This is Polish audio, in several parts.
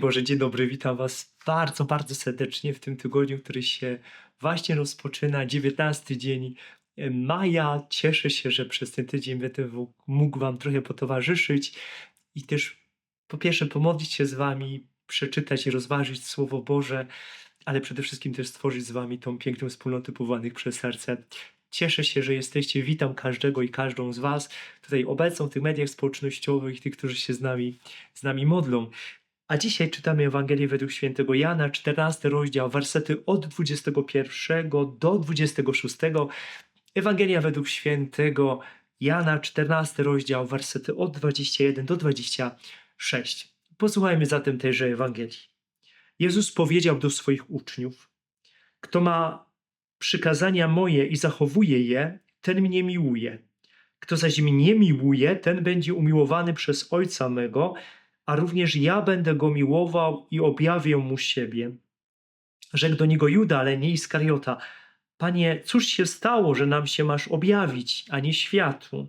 Boże, dzień dobry, witam Was bardzo, bardzo serdecznie w tym tygodniu, który się właśnie rozpoczyna, 19 dzień maja. Cieszę się, że przez ten tydzień będę mógł Wam trochę potowarzyszyć i też po pierwsze pomodlić się z Wami, przeczytać i rozważyć Słowo Boże, ale przede wszystkim też stworzyć z Wami tą piękną wspólnotę powołanych przez serce. Cieszę się, że jesteście. Witam każdego i każdą z Was tutaj obecną w tych mediach społecznościowych, tych, którzy się z nami, z nami modlą. A dzisiaj czytamy Ewangelię według świętego Jana, 14 rozdział, wersety od 21 do 26. Ewangelia według świętego Jana, 14 rozdział, wersety od 21 do 26. Posłuchajmy zatem tejże Ewangelii. Jezus powiedział do swoich uczniów: Kto ma przykazania moje i zachowuje je, ten mnie miłuje. Kto zaś mnie miłuje, ten będzie umiłowany przez Ojca mego, a również ja będę go miłował i objawię mu siebie. Rzekł do niego Juda, ale nie Iskariota. Panie, cóż się stało, że nam się masz objawić, a nie światu?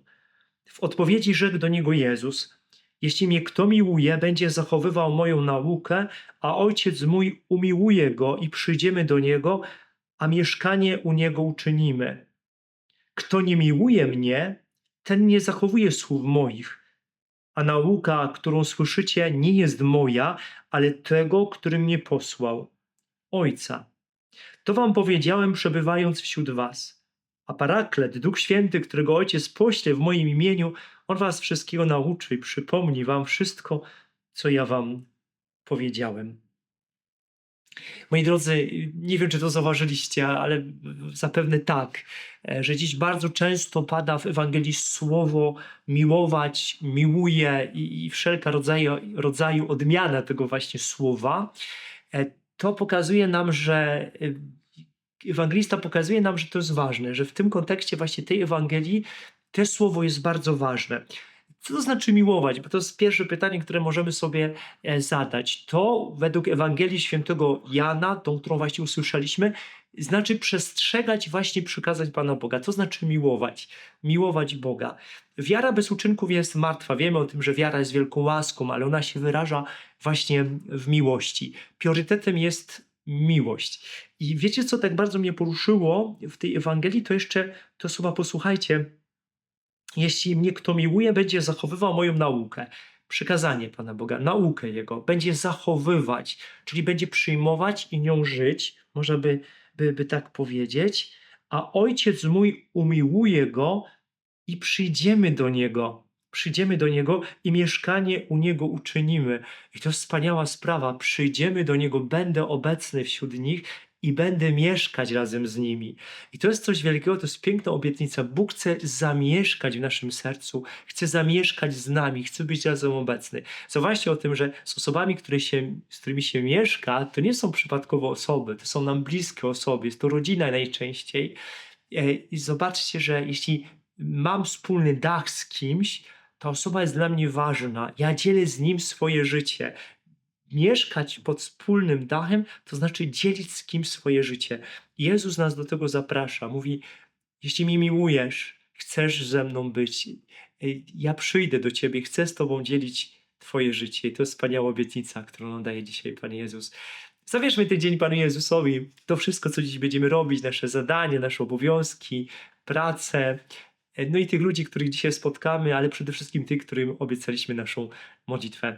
W odpowiedzi rzekł do niego Jezus: Jeśli mnie kto miłuje, będzie zachowywał moją naukę, a ojciec mój umiłuje go i przyjdziemy do niego, a mieszkanie u niego uczynimy. Kto nie miłuje mnie, ten nie zachowuje słów moich a nauka, którą słyszycie, nie jest moja, ale tego, który mnie posłał, Ojca. To wam powiedziałem, przebywając wśród was. A Paraklet, Duch Święty, którego Ojciec pośle w moim imieniu, On was wszystkiego nauczy i przypomni wam wszystko, co ja wam powiedziałem. Moi drodzy, nie wiem, czy to zauważyliście, ale zapewne tak, e, że dziś bardzo często pada w Ewangelii słowo miłować, miłuje i, i wszelka rodzaju, rodzaju odmiana tego właśnie słowa. E, to pokazuje nam, że e, ewangelista pokazuje nam, że to jest ważne, że w tym kontekście właśnie tej Ewangelii to słowo jest bardzo ważne. Co to znaczy miłować? Bo to jest pierwsze pytanie, które możemy sobie e, zadać. To według Ewangelii Świętego Jana, tą, którą właśnie usłyszeliśmy, znaczy przestrzegać właśnie przykazać Pana Boga. Co znaczy miłować? Miłować Boga. Wiara bez uczynków jest martwa. Wiemy o tym, że wiara jest wielką łaską, ale ona się wyraża właśnie w miłości. Priorytetem jest miłość. I wiecie, co tak bardzo mnie poruszyło w tej Ewangelii? To jeszcze to słowa posłuchajcie jeśli mnie kto miłuje, będzie zachowywał moją naukę. Przykazanie Pana Boga, naukę Jego, będzie zachowywać, czyli będzie przyjmować i nią żyć, można by, by, by tak powiedzieć, a Ojciec mój umiłuje Go i przyjdziemy do Niego, przyjdziemy do Niego i mieszkanie u Niego uczynimy. I to wspaniała sprawa. Przyjdziemy do Niego, będę obecny wśród nich i będę mieszkać razem z nimi. I to jest coś wielkiego, to jest piękna obietnica. Bóg chce zamieszkać w naszym sercu, chce zamieszkać z nami, chce być razem obecny. Zobaczcie o tym, że z osobami, które się, z którymi się mieszka, to nie są przypadkowo osoby, to są nam bliskie osoby, jest to rodzina najczęściej. E, I zobaczcie, że jeśli mam wspólny dach z kimś, ta osoba jest dla mnie ważna. Ja dzielę z nim swoje życie mieszkać pod wspólnym dachem, to znaczy dzielić z kimś swoje życie. Jezus nas do tego zaprasza. Mówi: Jeśli mnie miłujesz, chcesz ze mną być, ja przyjdę do ciebie, chcę z tobą dzielić Twoje życie. I to jest wspaniała obietnica, którą nam daje dzisiaj Pan Jezus. Zawierzmy ten dzień Panu Jezusowi. To wszystko, co dziś będziemy robić, nasze zadanie, nasze obowiązki, pracę, no i tych ludzi, których dzisiaj spotkamy, ale przede wszystkim tych, którym obiecaliśmy naszą modlitwę.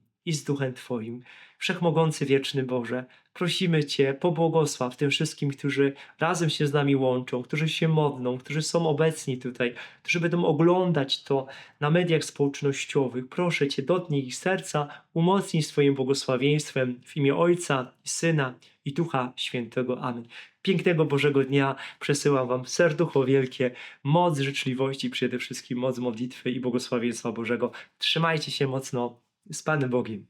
i z Duchem Twoim. Wszechmogący Wieczny Boże, prosimy Cię, pobłogosław tym wszystkim, którzy razem się z nami łączą, którzy się modlą, którzy są obecni tutaj, którzy będą oglądać to na mediach społecznościowych. Proszę Cię, dotknij ich serca, umocnij swoim błogosławieństwem w imię Ojca, Syna i Ducha Świętego. Amen. Pięknego Bożego Dnia przesyłam Wam serducho wielkie, moc życzliwości, przede wszystkim moc modlitwy i błogosławieństwa Bożego. Trzymajcie się mocno z Panem Bogiem.